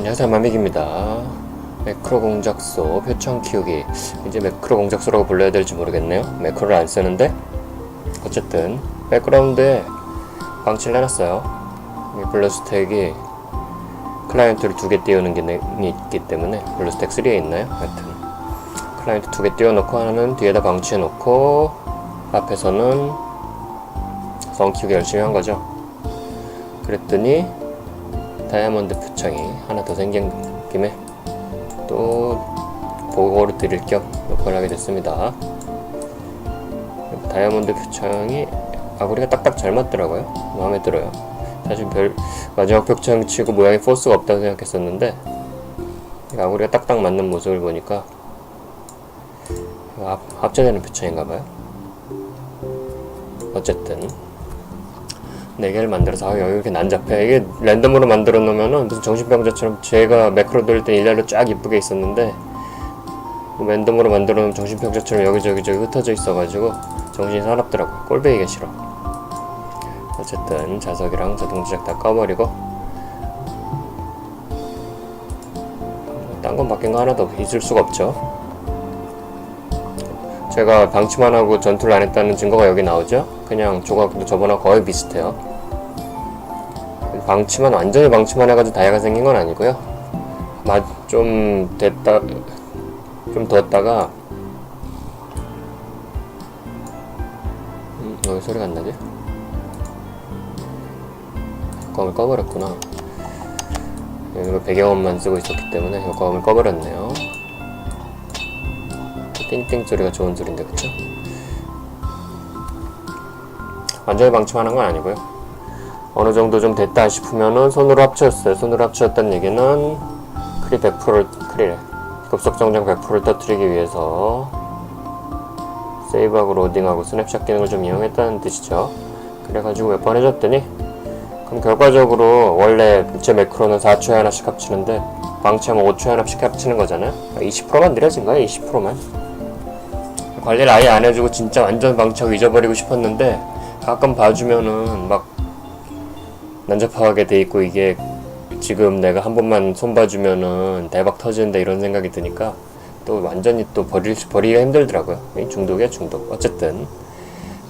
안녕하세요 마믹입니다. 매크로 공작소 표창 키우기. 이제 매크로 공작소라고 불러야 될지 모르겠네요. 매크로를 안 쓰는데? 어쨌든 백그라운드에 방치를 해놨어요. 이 블루스택이 클라이언트를 두 개 띄우는 기능이 있기 때문에 블루스택 3에 있나요? 하여튼. 클라이언트 두 개 띄워놓고 하나는 뒤에다 방치해놓고 앞에서는 성 키우기 열심히 한 거죠. 그랬더니 다이아몬드 표창이 하나 더 생긴 김에 또 보고를 드릴 겸 녹화를 하게 됐습니다. 다이아몬드 표창이 아구리가 딱딱 잘 맞더라고요. 마음에 들어요. 사실 별 마지막 표창 치고 모양이 포스가 없다고 생각했었는데 이 아구리가 딱딱 맞는 모습을 보니까 합, 합체되는 표창인가봐요. 어쨌든 4개를 만들어서 아, 여기 이렇게 난잡해 이게 랜덤으로 만들어 놓으면은 무슨 정신병자처럼 제가 매크로 돌릴 때 일렬로 쫙 이쁘게 있었는데 뭐 랜덤으로 만들어 놓으면 정신병자처럼 여기저기 저기 흩어져 있어가지고 정신이 사납더라고요 꼴배기가 싫어 어쨌든 자석이랑 자동 제작 다 꺼버리고 딴 건 바뀐 거 하나도 있을 수가 없죠 제가 방치만 하고 전투를 안 했다는 증거가 여기 나오죠? 그냥 조각도 저번하고 거의 비슷해요. 방치만 완전히 방치만 해가지고 다이아가 생긴 건 아니고요. 마, 좀 됐다 좀 뒀다가 음, 여기 소리가 안 나지? 효과음을 꺼버렸구나. 여기 배경음만 쓰고 있었기 때문에 효과음을 꺼버렸네요. 띵띵 소리가 좋은 소리인데 그쵸? 완전히 방치하는 건 아니고요. 어느 정도 좀 됐다 싶으면은 손으로 합쳤어요. 손으로 합쳤다는 얘기는 크리 100%를 크리래 급속 정장 100%를 터뜨리기 위해서 세이브하고 로딩하고 스냅샷 기능을 좀 이용했다는 뜻이죠. 그래가지고 몇 번 해줬더니 그럼 결과적으로 원래 제 매크로는 4초에 하나씩 합치는데 방치하면 5초에 하나씩 합치는 거잖아요. 20%만 느려진 거예요. 20%만. 관리를 아예 안 해주고 진짜 완전 방치하고 잊어버리고 싶었는데 가끔 봐주면은 막 난잡하게 돼 있고 이게 지금 내가 한 번만 손 봐주면은 대박 터지는데 이런 생각이 드니까 또 완전히 또 버릴 수- 버리기가 힘들더라고요. 이 중독이야 중독. 어쨌든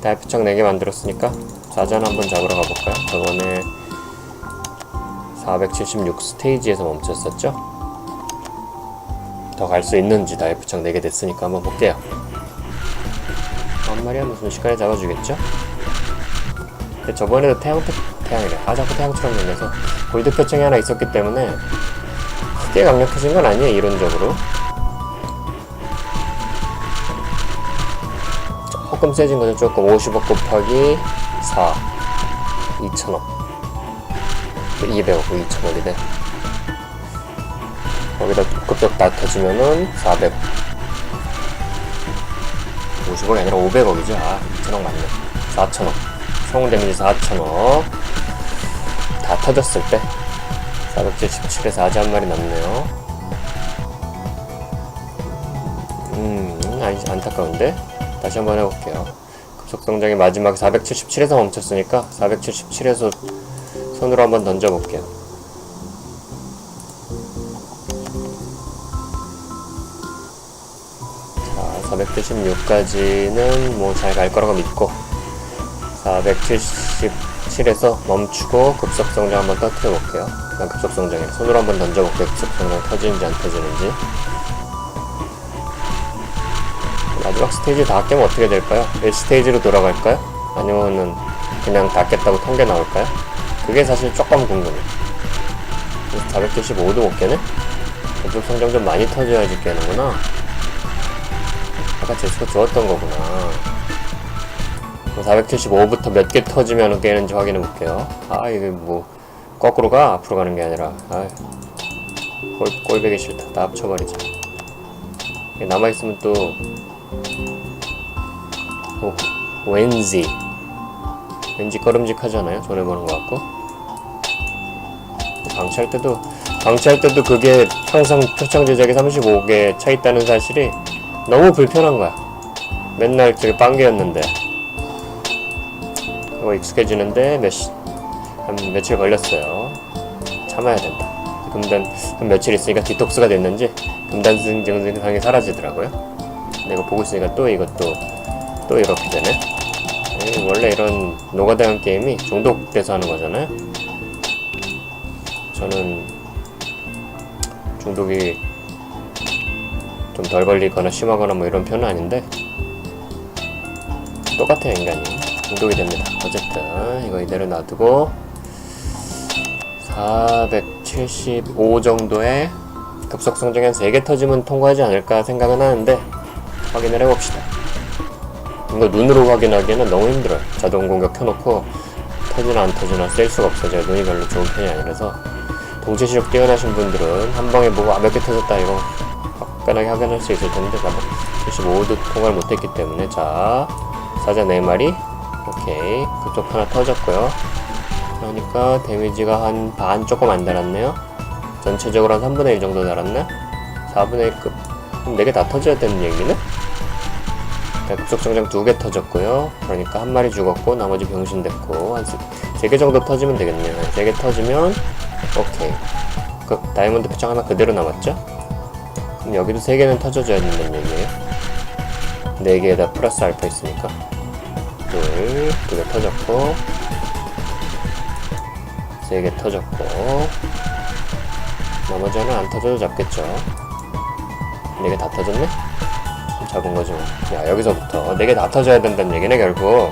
달표창 4개 만들었으니까 사전 한번 잡으러 가볼까요? 저번에 476 스테이지에서 멈췄었죠? 더 갈 수 있는지 달표창 4개 됐으니까 한번 볼게요. 한 마리 하면 순식간에 잡아주겠죠? 근데 저번에도 태양, 표- 태양이래. 아, 자꾸 태양처럼 생겨서 골드 표창이 하나 있었기 때문에 크게 강력해진 건 아니에요, 이론적으로. 조금 세진 거죠, 조금. 50억 곱하기 4. 2천억. 200억, 2천억이래. 거기다 급격 다 터지면은 400억. 50억이 아니라 500억이죠. 아, 2천억 맞네. 4천억. 총 데미지 4천억. 다 터졌을 때 477에서 아지 한 마리 남네요. 음, 아니, 안타까운데? 다시 한번 해볼게요. 급속동작이 마지막 477에서 멈췄으니까 477에서 손으로 한번 던져볼게요. 자, 476까지는 뭐 잘 갈 거라고 믿고 477에서 멈추고 급속성장 한번 터트려 볼게요. 난 급속성장에 손으로 한번 던져볼게요. 급속성장 터지는지 안 터지는지. 마지막 스테이지 다 깨면 어떻게 될까요? 1스테이지로 돌아갈까요? 아니면은 그냥 다 깼다고 통계 나올까요? 그게 사실 조금 궁금해. 475도 못 깨네? 급속 성장 좀 많이 터져야지 깨는구나. 아까 제수가 좋았던 거구나. 475부터 몇 개 터지면 깨는지 확인해 볼게요. 아, 이게 뭐, 거꾸로 가? 앞으로 가는 게 아니라. 아 꼴, 꼴배기 싫다. 다 합쳐버리자. 남아있으면 또, 오, 왠지. 왠지 꺼름직하잖아요. 손해보는 것 같고. 방치할 때도, 방치할 때도 그게 항상 표창 제작이 35개 차 있다는 사실이 너무 불편한 거야. 맨날 저기 빵개였는데. 그거 익숙해지는데 몇 시, 한 며칠 걸렸어요. 참아야 된다. 금단 한 며칠 있으니까 디톡스가 됐는지 금단증 증상이 사라지더라고요. 이거 보고 있으니까 또 이것도 또 이렇게 되네. 원래 이런 노가다형 게임이 중독돼서 하는 거잖아요. 저는 중독이 좀 덜 걸리거나 심하거나 뭐 이런 편은 아닌데 똑같아요 인간이 중독이 됩니다. 어쨌든 이거 이대로 놔두고 475 정도의 급속 성장이 한 3개 터지면 통과하지 않을까 생각은 하는데 확인을 해봅시다. 이거 눈으로 확인하기에는 너무 힘들어요. 자동 공격 켜놓고 터지나 안 터지나 셀 수가 없어요. 제가 눈이 별로 좋은 편이 아니라서 동체 시력 뛰어나신 분들은 한 방에 보고 아 몇 개 터졌다 이거 화끈하게 확인할 수 있을 텐데 나도 75도 통과를 못했기 때문에 자 사자 4마리 오케이 그쪽 하나 터졌고요. 그러니까 데미지가 한 반 조금 안 달았네요. 전체적으로 한 3분의 1 정도 달았나? 4분의 1급 4개 다 터져야 되는 얘기네? 자, 급속 성장 두개 터졌고요. 그러니까 한 마리 죽었고 나머지 병신 됐고 한세개 정도 터지면 되겠네요. 세개 터지면 오케이. 그 다이아몬드 표창 하나 그대로 남았죠? 그럼 여기도 세 개는 터져줘야 된다는 얘기예요. 네 개에다 플러스 알파 있으니까 둘, 두 개 터졌고 세 개 터졌고 나머지 하나 안 터져도 잡겠죠. 네 개 다 터졌네? 좀 잡은 거지 뭐. 야 여기서부터 네 개 다 터져야 된다는 얘기네 결국.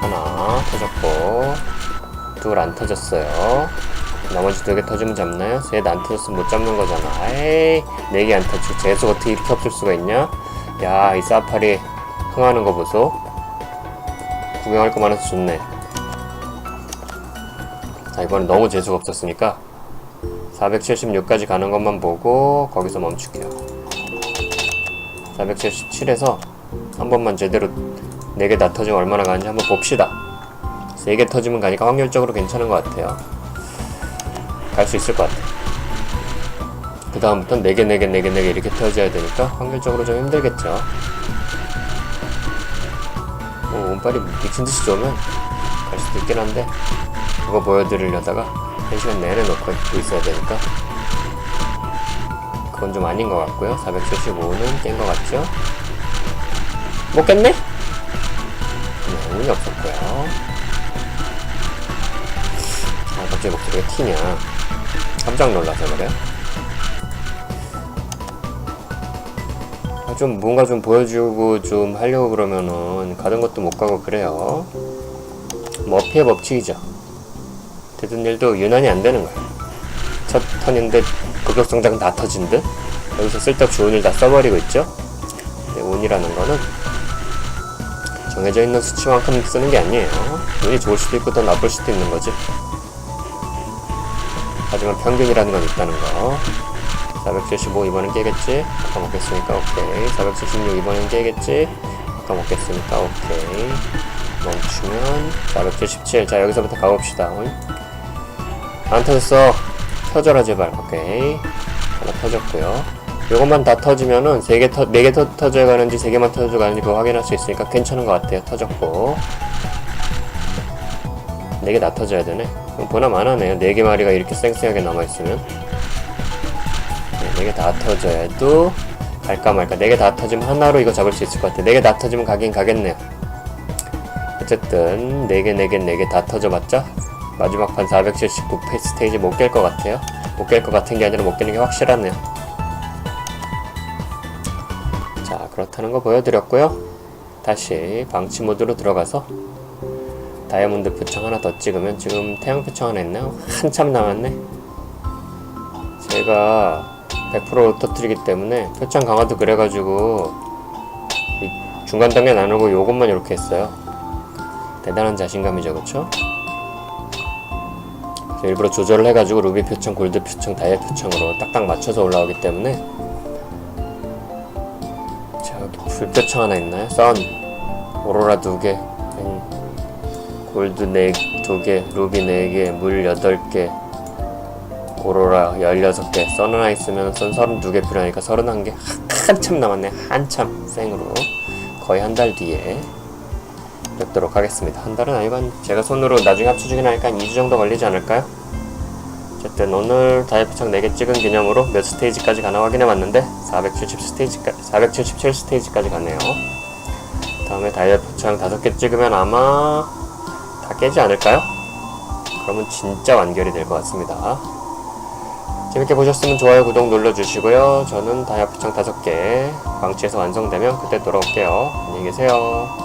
하나 터졌고 둘 안 터졌어요. 나머지 두 개 터지면 잡나요? 셋 안 터졌으면 못 잡는 거잖아. 에이 네 개 안 터지고 재수 어떻게 이렇게 없을 수가 있냐? 야 이 사파리 흥하는 거 보소. 구경할 거 많아서 좋네. 자 이번엔 너무 재수가 없었으니까 476까지 가는 것만 보고 거기서 멈출게요. 477에서 한 번만 제대로 4개 다 터지면 얼마나 가는지 한번 봅시다. 3개 터지면 가니까 확률적으로 괜찮은 것 같아요. 갈 수 있을 것 같아요. 그 다음부터는 4개, 4개, 4개, 4개 이렇게 터져야 되니까 확률적으로 좀 힘들겠죠. 뭐, 운빨이 미친듯이 좋으면 갈 수도 있긴 한데, 그거 보여드리려다가 1시간 내내 놓고 있어야 되니까 그건 좀 아닌 것 같고요 475는 깬 것 같죠? 못 깼네? 네, 운이 없었고요 아 갑자기 목소리가 튀냐 깜짝 놀라서 그래요 좀 뭔가 좀 보여주고 좀 하려고 그러면은 가던 것도 못 가고 그래요 머피의 법칙이죠 되던 일도 유난히 안 되는 거야. 첫 턴인데 급속 성장 다 터진 듯 여기서 쓸데없이 운을 다 써버리고 있죠. 근데 운이라는 거는 정해져 있는 수치만큼 쓰는 게 아니에요. 운이 좋을 수도 있고 더 나쁠 수도 있는 거지. 하지만 평균이라는 건 있다는 거. 475 이번엔 깨겠지? 아까 먹겠으니까 오케이. 476 이번엔 깨겠지? 아까 먹겠으니까 오케이. 멈추면 477. 자 여기서부터 가봅시다. 응? 안 터졌어. 터져라 제발. 오케이. 하나 터졌고요. 요것만 다 터지면은 세개 터, 네개 터져 가는지 세 개만 터져 가는지 그거 확인할 수 있으니까 괜찮은 것 같아요. 터졌고. 네개다 터져야 되네. 그럼 보나마 안 하네요. 네개 마리가 이렇게 쌩쌩하게 남아있으면. 네 개 다 터져야도 갈까 말까. 네 개 다 터지면 하나로 이거 잡을 수 있을 것 같아. 네 개 다 터지면 가긴 가겠네요. 어쨌든 네 개 네 개 네 개 다 터져봤자 마지막 판 479 스테이지 못 깰 것 같아요. 못 깰 것 같은 게 아니라 못 깨는 게 확실하네요. 자, 그렇다는 거 보여드렸고요. 다시 방치 모드로 들어가서 다이아몬드 표창 하나 더 찍으면 지금 태양 표창 하나 있나요? 한참 남았네. 제가 100% 터트리기 때문에 표창 강화도 그래가지고 이 중간 단계 나누고 요것만 이렇게 했어요. 대단한 자신감이죠, 그쵸? 일부러 조절을 해가지고 루비 표창, 골드 표창, 다이아 표창으로 딱딱 맞춰서 올라오기 때문에 자 여기 불 표창 하나 있나요? 선 오로라 두개 골드 네두개 루비 네개 물 여덟 개 오로라 16개 선 하나 있으면 선 32개 필요하니까 31개 한참 남았네 한참 생으로 거의 한 달 뒤에 뵙도록 하겠습니다. 한 달은 아니고 한 제가 손으로 나중에 합쳐주긴 하니까 한 2주 정도 걸리지 않을까요? 어쨌든 오늘 다이어트창 4개 찍은 기념으로 몇 스테이지까지 가나 확인해 봤는데 470 스테이지까지 477 스테이지까지 가네요. 다음에 다이어트창 5개 찍으면 아마 다 깨지 않을까요? 그러면 진짜 완결이 될 것 같습니다. 재밌게 보셨으면 좋아요, 구독 눌러주시고요. 저는 다이아프창 5개 방치해서 완성되면 그때 돌아올게요. 안녕히 계세요.